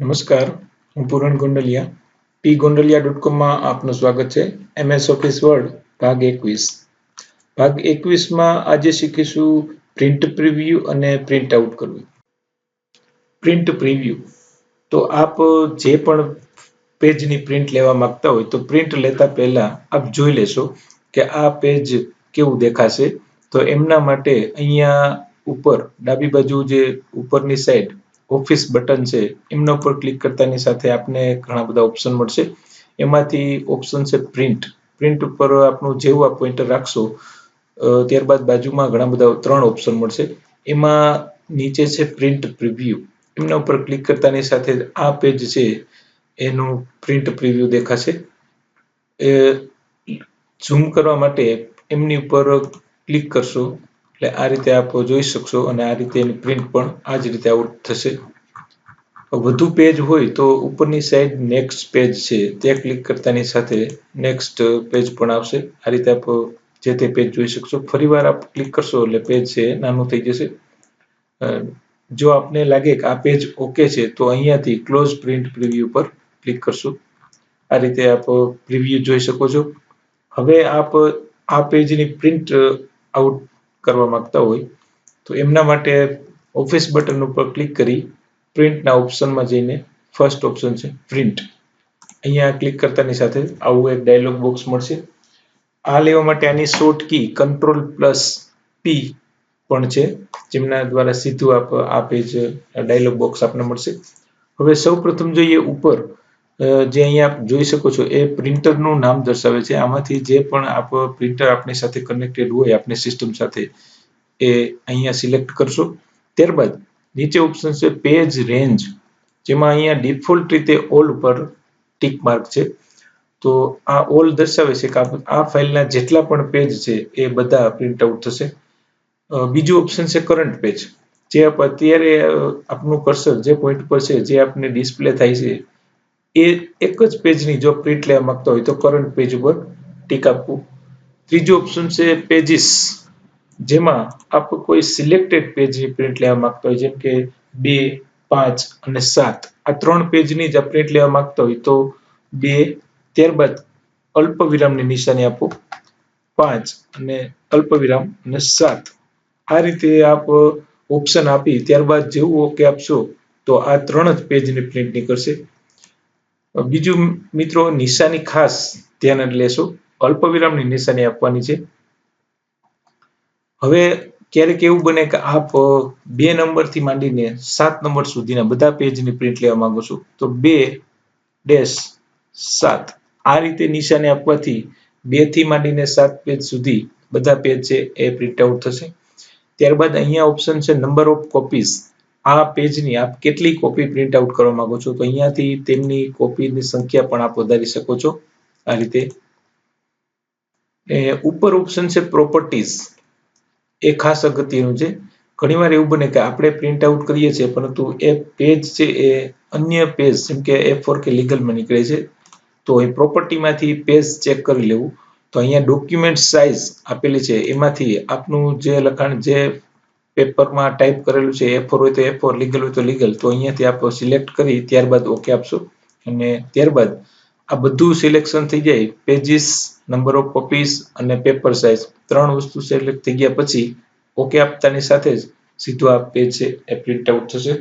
નમસ્કાર, હું Puran Gondaliya. P Gondaliya dot કોમમાં આપનું સ્વાગત છે. એમએસ ઓફિસ વર્ડ ભાગ એકવીસ. ભાગ એકવીસમાં આજે શીખીશું પ્રિન્ટ પ્રિવ્યુ અને પ્રિન્ટ આઉટ કરવું. Print preview. તો આપ જે પણ પેજની પ્રિન્ટ લેવા માંગતા હોય તો પ્રિન્ટ લેતા પહેલા આપ જોઈ લેશો કે આ પેજ કેવું દેખાશે. તો એમના માટે અહીંયા ઉપર, ડાબી બાજુ જે ઉપરની સાઈડ ઓફિસ બટન છે, એમના ઉપર ક્લિક કરતાની સાથે આપને ઘણા બધા ઓપ્શન મળશે. એમાંથી ઓપ્શન છે પ્રિન્ટ પ્રિન્ટ ઉપર આપનું જેવું આ પોઈન્ટર રાખશો ત્યારબાદ બાજુમાં ઘણા બધા ત્રણ ઓપ્શન મળશે. એમાં નીચે છે પ્રિન્ટ પ્રિવ્યુ એમના ઉપર ક્લિક કરતાની સાથે આ પેજ છે, એનું પ્રિન્ટ પ્રિવ્યુ દેખાશે. એ ઝૂમ કરવા માટે એમની ઉપર ક્લિક કરશો. એટલે આ રીતે આપ જોઈ શકશો અને આ રીતે એની પ્રિન્ટ પણ આ જ રીતે આઉટ થશે. વધુ પેજ હોય તો ઉપરની સાઈડ નેક્સ્ટ પેજ છે તે ક્લિક કરતાની સાથે નેક્સ્ટ પેજ પણ આવશે. આ રીતે આપ જે તે પેજ જોઈ શકશો. ફરીવાર આપ ક્લિક કરશો એટલે પેજ છે, નાનું થઈ જશે. જો આપને લાગે કે આ પેજ ઓકે છે, તો અહીંયાથી ક્લોઝ પ્રિન્ટ પ્રિવ્યુ પર ક્લિક કરશો. આ રીતે આપ પ્રિવ્યુ જોઈ શકો છો. હવે આપ આ પેજની પ્રિન્ટ આઉટ કરવા માંગતા હોય, તો એમના માટે ઓફિસ બટન ઉપર ક્લિક કરી પ્રિન્ટના ઓપ્શનમાં જઈને ફર્સ્ટ ઓપ્શન છે પ્રિન્ટ. અહીંયા ક્લિક કરતાની સાથે આવું એક ડાયલોગ બોક્સ મળશે. આ લેવા માટે આની short key control plus P પણ છે, જેમના દ્વારા સીધું આપ આ પેજ ડાયલોગ બોક્સ આપને મળશે. હવે સૌ પ્રથમ જોઈએ ઉપર. જે અહીંયા આપ જોઈ શકો છો, એ પ્રિન્ટરનું નામ દર્શાવે છે. આમાંથી જે પણ આપ પ્રિન્ટર આપણી સાથે કનેક્ટેડ હોય, આપની સિસ્ટમ સાથે, એ અહીંયા સિલેક્ટ કરશો. ત્યારબાદ નીચે ઓપ્શન છે પેજ રેન્જ જેમાં અહીંયા ડિફોલ્ટ રીતે ઓલ પર ટીક માર્ક છે. તો આ ઓલ દર્શાવે છે કે આ ફાઇલના જેટલા પણ પેજ છે, એ બધા પ્રિન્ટ આઉટ થશે. બીજું ઓપ્શન છે કરંટ પેજ જે અત્યારે આપનું કર્સર જે પોઈન્ટ પર છે, જે આપને ડિસ્પ્લે થાય છે એ એક જ પેજની જો પ્રિન્ટ લેવા માંગતા હોય તો કરંટ પેજ ઉપર ટીક આપવું. ત્રીજો ઓપ્શન છે પેજીસ જેમાં આપ કોઈ સિલેક્ટેડ પેજની પ્રિન્ટ લેવા માંગતા હોય, જેમ કે બે, પાંચ અને સાત. આ ત્રણ પેજની જ પ્રિન્ટ લેવા માંગતા હોય તો બે, ત્યારબાદ અલ્પ વિરામની નિશાની આપો. પાંચ અને અલ્પ વિરામ અને સાત. આ રીતે આપ ઓપ્શન આપી ત્યારબાદ જેવું ઓકે આપશો તો આ ત્રણ જ પેજની પ્રિન્ટ નીકળશે. બીજું મિત્રો નિશાની ખાસ ધ્યાન લેશું. અલ્પ વિરામની નિશાની આપવાની છે. હવે ક્યારેક એવું બને કે આપ બે નંબરથી માંડીને સાત નંબર સુધીના બધા પેજની પ્રિન્ટ લેવા માંગો છો, તો બે ડેશ સાત. આ રીતે નિશાની આપવાથી બેથી માંડીને સાત પેજ સુધી બધા પેજ છે એ પ્રિન્ટ આઉટ થશે. ત્યારબાદ અહીંયા ઓપ્શન છે નંબર ઓફ કોપીઝ. આ પેજની આપ કેટલી કોપી પ્રિન્ટ આઉટ કરવા માંગો છો? તો અહીંયાથી તેમની કોપીની સંખ્યા પણ આપ વધારી શકો છો. આ રીતે. ઉપર ઓપ્શન છે પ્રોપર્ટીઝ એ ખાસ અગત્યનું છે. ઘણીવાર એવું બને કે આપણે પ્રિન્ટ આઉટ કરીએ છીએ, પરંતુ એ પેજ છે એ અન્ય પેજ જેમ કે એ ફોર કે લીગલમાં નીકળે છે. તો એ પ્રોપર્ટીમાંથી પેજ ચેક કરી લેવું. તો અહીંયા ડોક્યુમેન્ટ સાઇઝ આપેલી છે. એમાંથી આપનું જે લખાણ, જે પેપરમાં ટાઈપ કરેલું છે એ ફોર હોય તો એ ફોર લીગલ હોય તો લીગલ તો અહીંયાથી આપ સિલેક્ટ કરી ત્યારબાદ ઓકે આપશો. અને ત્યારબાદ આ બધું સિલેક્શન થઈ જાય પેજીસ નંબર ઓફ કોપીસ અને પેપર સાઇઝ ત્રણ વસ્તુ સિલેક્ટ થઈ ગયા પછી ઓકે આપતાની સાથે જ સીધું આ પેજ છે, એ પ્રિન્ટ આઉટ થશે.